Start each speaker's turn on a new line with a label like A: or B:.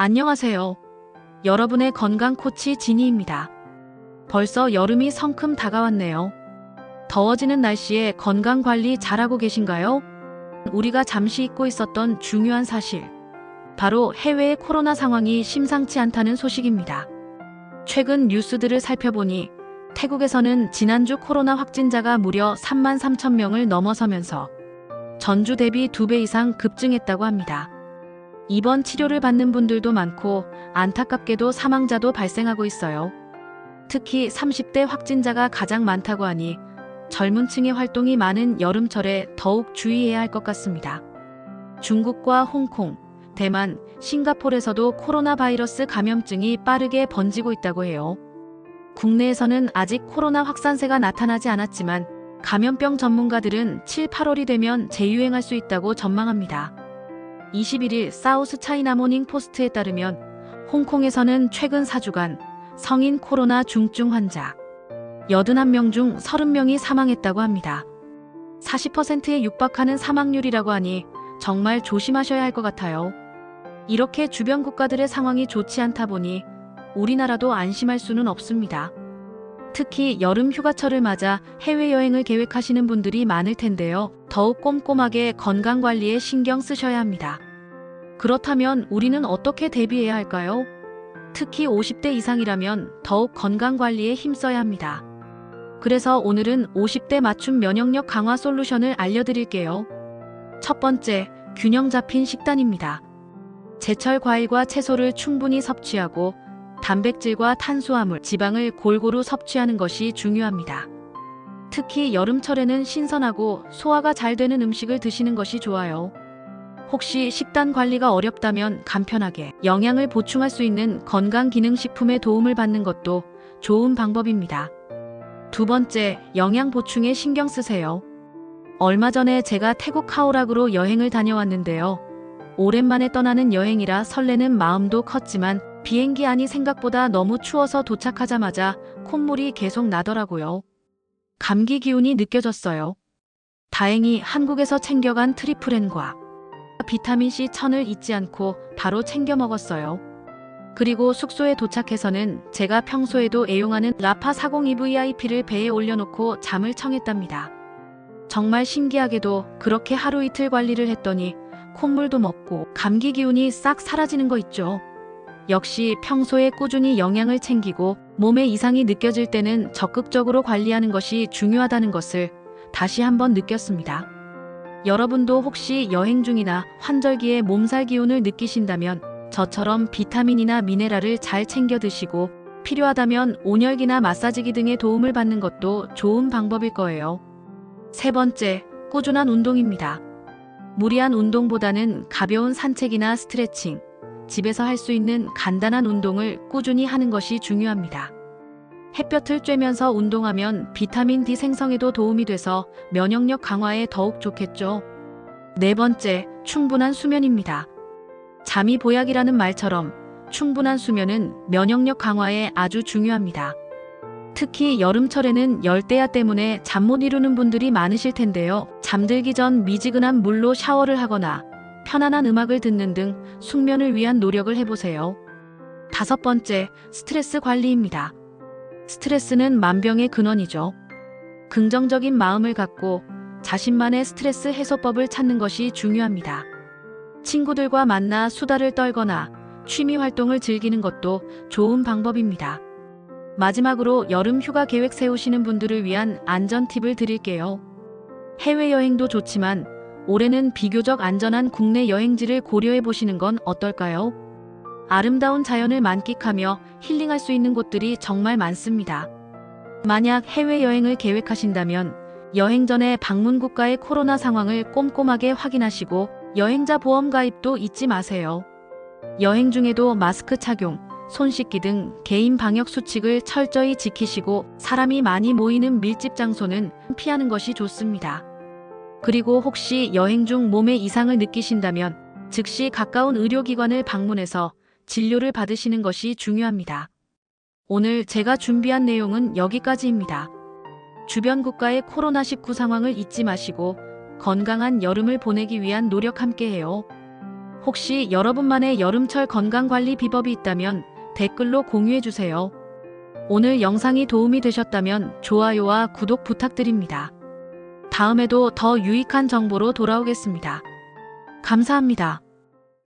A: 안녕하세요. 여러분의 건강 코치 지니입니다. 벌써 여름이 성큼 다가왔네요. 더워지는 날씨에 건강 관리 잘하고 계신가요? 우리가 잠시 잊고 있었던 중요한 사실. 바로 해외의 코로나 상황이 심상치 않다는 소식입니다. 최근 뉴스들을 살펴보니 태국에서는 지난주 코로나 확진자가 무려 3만 3천 명을 넘어서면서 전주 대비 2배 이상 급증했다고 합니다. 입원 치료를 받는 분들도 많고 안타깝게도 사망자도 발생하고 있어요. 특히 30대 확진자가 가장 많다고 하니 젊은 층의 활동이 많은 여름철에 더욱 주의해야 할 것 같습니다. 중국과 홍콩, 대만, 싱가폴에서도 코로나 바이러스 감염증이 빠르게 번지고 있다고 해요. 국내에서는 아직 코로나 확산세가 나타나지 않았지만 감염병 전문가들은 7, 8월이 되면 재유행할 수 있다고 전망합니다. 21일 사우스 차이나 모닝 포스트에 따르면 홍콩에서는 최근 4주간 성인 코로나 중증 환자 81명 중 30명이 사망했다고 합니다. 40%에 육박하는 사망률이라고 하니 정말 조심하셔야 할 것 같아요. 이렇게 주변 국가들의 상황이 좋지 않다 보니 우리나라도 안심할 수는 없습니다. 특히 여름 휴가철을 맞아 해외여행을 계획하시는 분들이 많을 텐데요. 더욱 꼼꼼하게 건강 관리에 신경 쓰셔야 합니다. 그렇다면 우리는 어떻게 대비해야 할까요? 특히 50대 이상이라면 더욱 건강 관리에 힘써야 합니다. 그래서 오늘은 50대 맞춤 면역력 강화 솔루션을 알려드릴게요. 첫 번째, 균형 잡힌 식단입니다. 제철 과일과 채소를 충분히 섭취하고 단백질과 탄수화물, 지방을 골고루 섭취하는 것이 중요합니다. 특히 여름철에는 신선하고 소화가 잘 되는 음식을 드시는 것이 좋아요. 혹시 식단 관리가 어렵다면 간편하게 영양을 보충할 수 있는 건강기능식품의 도움을 받는 것도 좋은 방법입니다. 두 번째, 영양 보충에 신경 쓰세요. 얼마 전에 제가 태국 카오락으로 여행을 다녀왔는데요. 오랜만에 떠나는 여행이라 설레는 마음도 컸지만 비행기 안이 생각보다 너무 추워서 도착하자마자 콧물이 계속 나더라고요. 감기 기운이 느껴졌어요. 다행히 한국에서 챙겨간 트리플엔과 비타민C 천을 잊지 않고 바로 챙겨 먹었어요. 그리고 숙소에 도착해서는 제가 평소에도 애용하는 라파 402VIP를 배에 올려놓고 잠을 청했답니다. 정말 신기하게도 그렇게 하루 이틀 관리를 했더니 콧물도 먹고 감기 기운이 싹 사라지는 거 있죠. 역시 평소에 꾸준히 영양을 챙기고 몸에 이상이 느껴질 때는 적극적으로 관리하는 것이 중요하다는 것을 다시 한번 느꼈습니다. 여러분도 혹시 여행 중이나 환절기에 몸살 기운을 느끼신다면 저처럼 비타민이나 미네랄을 잘 챙겨 드시고 필요하다면 온열기나 마사지기 등의 도움을 받는 것도 좋은 방법일 거예요. 세 번째, 꾸준한 운동입니다. 무리한 운동보다는 가벼운 산책이나 스트레칭, 집에서 할 수 있는 간단한 운동을 꾸준히 하는 것이 중요합니다. 햇볕을 쬐면서 운동하면 비타민 D 생성에도 도움이 돼서 면역력 강화에 더욱 좋겠죠. 네 번째, 충분한 수면입니다. 잠이 보약이라는 말처럼 충분한 수면은 면역력 강화에 아주 중요합니다. 특히 여름철에는 열대야 때문에 잠 못 이루는 분들이 많으실 텐데요. 잠들기 전 미지근한 물로 샤워를 하거나 편안한 음악을 듣는 등 숙면을 위한 노력을 해보세요. 다섯 번째, 스트레스 관리입니다. 스트레스는 만병의 근원이죠. 긍정적인 마음을 갖고 자신만의 스트레스 해소법을 찾는 것이 중요합니다. 친구들과 만나 수다를 떨거나 취미 활동을 즐기는 것도 좋은 방법입니다. 마지막으로 여름 휴가 계획 세우시는 분들을 위한 안전 팁을 드릴게요. 해외여행도 좋지만 올해는 비교적 안전한 국내 여행지를 고려해 보시는 건 어떨까요? 아름다운 자연을 만끽하며 힐링할 수 있는 곳들이 정말 많습니다. 만약 해외여행을 계획하신다면 여행 전에 방문 국가의 코로나 상황을 꼼꼼하게 확인하시고 여행자 보험 가입도 잊지 마세요. 여행 중에도 마스크 착용, 손 씻기 등 개인 방역 수칙을 철저히 지키시고 사람이 많이 모이는 밀집 장소는 피하는 것이 좋습니다. 그리고 혹시 여행 중 몸에 이상을 느끼신다면 즉시 가까운 의료기관을 방문해서 진료를 받으시는 것이 중요합니다. 오늘 제가 준비한 내용은 여기까지입니다. 주변 국가의 코로나19 상황을 잊지 마시고 건강한 여름을 보내기 위한 노력 함께해요. 혹시 여러분만의 여름철 건강관리 비법이 있다면 댓글로 공유해주세요. 오늘 영상이 도움이 되셨다면 좋아요와 구독 부탁드립니다. 다음에도 더 유익한 정보로 돌아오겠습니다. 감사합니다.